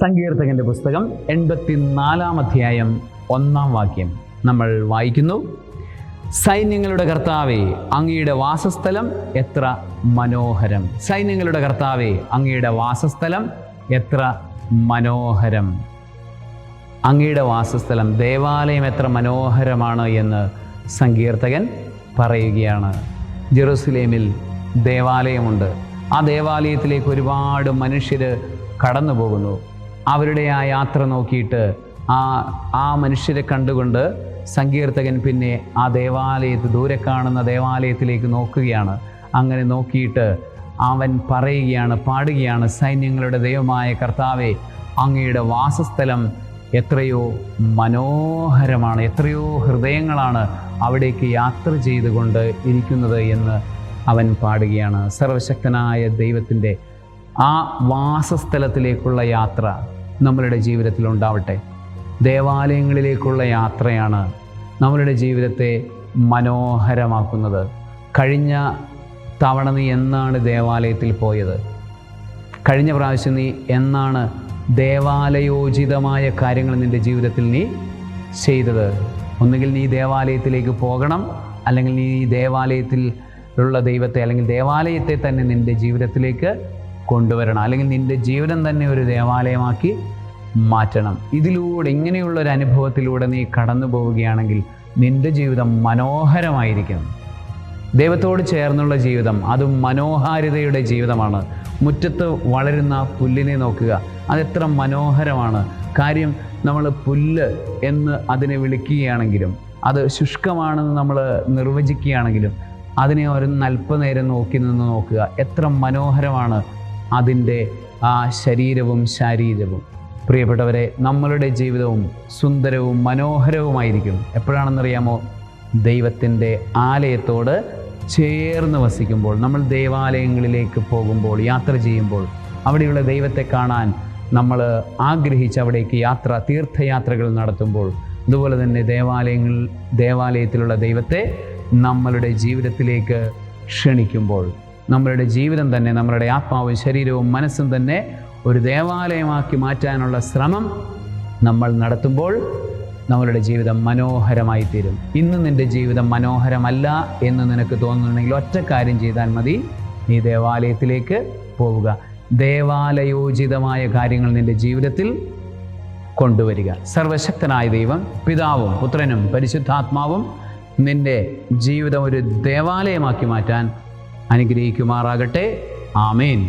സങ്കീർത്തകന്റെ പുസ്തകം എൺപത്തിനാലാം അധ്യായം ഒന്നാം വാക്യം. നമ്മൾ വായിക്കുന്നു. സൈന്യങ്ങളുടെ കർത്താവെ അങ്ങയുടെ വാസസ്ഥലം എത്ര മനോഹരം. സൈന്യങ്ങളുടെ കർത്താവെ അങ്ങയുടെ വാസസ്ഥലം എത്ര മനോഹരം. അങ്ങയുടെ വാസസ്ഥലം ദേവാലയം എത്ര മനോഹരമാണ് എന്ന് സങ്കീർത്തകൻ പറയുകയാണ്. ജെറുസലേമിൽ ദേവാലയമുണ്ട്. ആ ദേവാലയത്തിലേക്ക് ഒരുപാട് മനുഷ്യർ കടന്നു പോകുന്നു അവരുടെ ആ യാത്ര നോക്കിയിട്ട് ആ ആ മനുഷ്യരെ കണ്ടുകൊണ്ട് സങ്കീർത്തകൻ പിന്നെ ആ ദേവാലയത്ത് ദൂരെ കാണുന്ന ദേവാലയത്തിലേക്ക് നോക്കുകയാണ്. അങ്ങനെ നോക്കിയിട്ട് അവൻ പറയുകയാണ് പാടുകയാണ് സൈന്യങ്ങളുടെ ദൈവമായ കർത്താവെ അങ്ങയുടെ വാസസ്ഥലം എത്രയോ മനോഹരമാണ് എത്രയോ ഹൃദയങ്ങളാണ് അവിടേക്ക് യാത്ര ചെയ്തുകൊണ്ട് ഇരിക്കുന്നത് എന്ന് അവൻ പാടുകയാണ്. സർവശക്തനായ ദൈവത്തിന്റെ ആ വാസസ്ഥലത്തിലേക്കുള്ള യാത്ര നമ്മളുടെ ജീവിതത്തിൽ ഉണ്ടാവട്ടെ. ദേവാലയങ്ങളിലേക്കുള്ള യാത്രയാണ് നമ്മളുടെ ജീവിതത്തെ മനോഹരമാക്കുന്നത്. കഴിഞ്ഞ തവണ നീ എന്നാണ് ദേവാലയത്തിൽ പോയത്? കഴിഞ്ഞ പ്രാവശ്യം നീ എന്നാണ് ദേവാലയോചിതമായ കാര്യങ്ങൾ നിന്റെ ജീവിതത്തിൽ നീ ചെയ്തത്? ഒന്നുകിൽ നീ ദേവാലയത്തിലേക്ക് പോകണം അല്ലെങ്കിൽ നീ ദേവാലയത്തിൽ ഉള്ള ദൈവത്തെ അല്ലെങ്കിൽ ദേവാലയത്തെ തന്നെ നിന്റെ ജീവിതത്തിലേക്ക് കൊണ്ടുവരണം അല്ലെങ്കിൽ നിന്റെ ജീവിതം തന്നെ ഒരു ദേവാലയമാക്കി മാറ്റണം. ഇതിലൂടെ ഇങ്ങനെയുള്ള ഒരു അനുഭവത്തിലൂടെ നീ കടന്നു പോവുകയാണെങ്കിൽ നിന്റെ ജീവിതം മനോഹരമായിരിക്കും. ദൈവത്തോട് ചേർന്നുള്ള ജീവിതം അതും മനോഹാരിതയുടെ ജീവിതമാണ്. മുറ്റത്ത് വളരുന്ന പുല്ലിനെ നോക്കുക അതെത്ര മനോഹരമാണ്. കാര്യം നമ്മൾ പുല്ല് എന്ന് അതിനെ വിളിക്കുകയാണെങ്കിലും അത് ശുഷ്കമാണെന്ന് നമ്മൾ നിർവചിക്കുകയാണെങ്കിലും അതിനെ ഒരു അല്പനേരം നോക്കി നിന്ന് നോക്കുക എത്ര മനോഹരമാണ് അതിന്റെ ആ ശരീരവും ശാരീരവും. പ്രിയപ്പെട്ടവരെ നമ്മളുടെ ജീവിതവും സുന്ദരവും മനോഹരവുമായിരിക്കും. എപ്പോഴാണെന്നറിയാമോ? ദൈവത്തിന്റെ ആലയത്തോട് ചേർന്ന് വസിക്കുമ്പോൾ നമ്മൾ ദേവാലയങ്ങളിലേക്ക് പോകുമ്പോൾ യാത്ര ചെയ്യുമ്പോൾ അവിടെയുള്ള ദൈവത്തെ കാണാൻ നമ്മൾ ആഗ്രഹിച്ച് അവിടേക്ക് യാത്ര തീർത്ഥയാത്രകൾ നടത്തുമ്പോൾ അതുപോലെ തന്നെ ദേവാലയങ്ങൾ ദേവാലയത്തിലുള്ള ദൈവത്തെ നമ്മളുടെ ജീവിതത്തിലേക്ക് ക്ഷണിക്കുമ്പോൾ നമ്മളുടെ ജീവിതം തന്നെ നമ്മളുടെ ആത്മാവും ശരീരവും മനസ്സും തന്നെ ഒരു ദേവാലയമാക്കി മാറ്റാനുള്ള ശ്രമം നമ്മൾ നടത്തുമ്പോൾ നമ്മളുടെ ജീവിതം മനോഹരമായി തീരും ഇന്ന് നിന്റെ ജീവിതം മനോഹരമല്ല എന്ന് നിനക്ക് തോന്നുന്നുണ്ടെങ്കിൽ ഒറ്റ കാര്യം ചെയ്താൽ മതി. നീ ദേവാലയത്തിലേക്ക് പോവുക. ദേവാലയോചിതമായ കാര്യങ്ങൾ നിന്റെ ജീവിതത്തിൽ കൊണ്ടുവരിക. സർവശക്തനായ ദൈവം പിതാവും പുത്രനും പരിശുദ്ധാത്മാവും നിന്റെ ജീവിതം ഒരു ദേവാലയമാക്കി മാറ്റാൻ അനുഗ്രഹിക്കുമാറാകട്ടെ. ആമേൻ.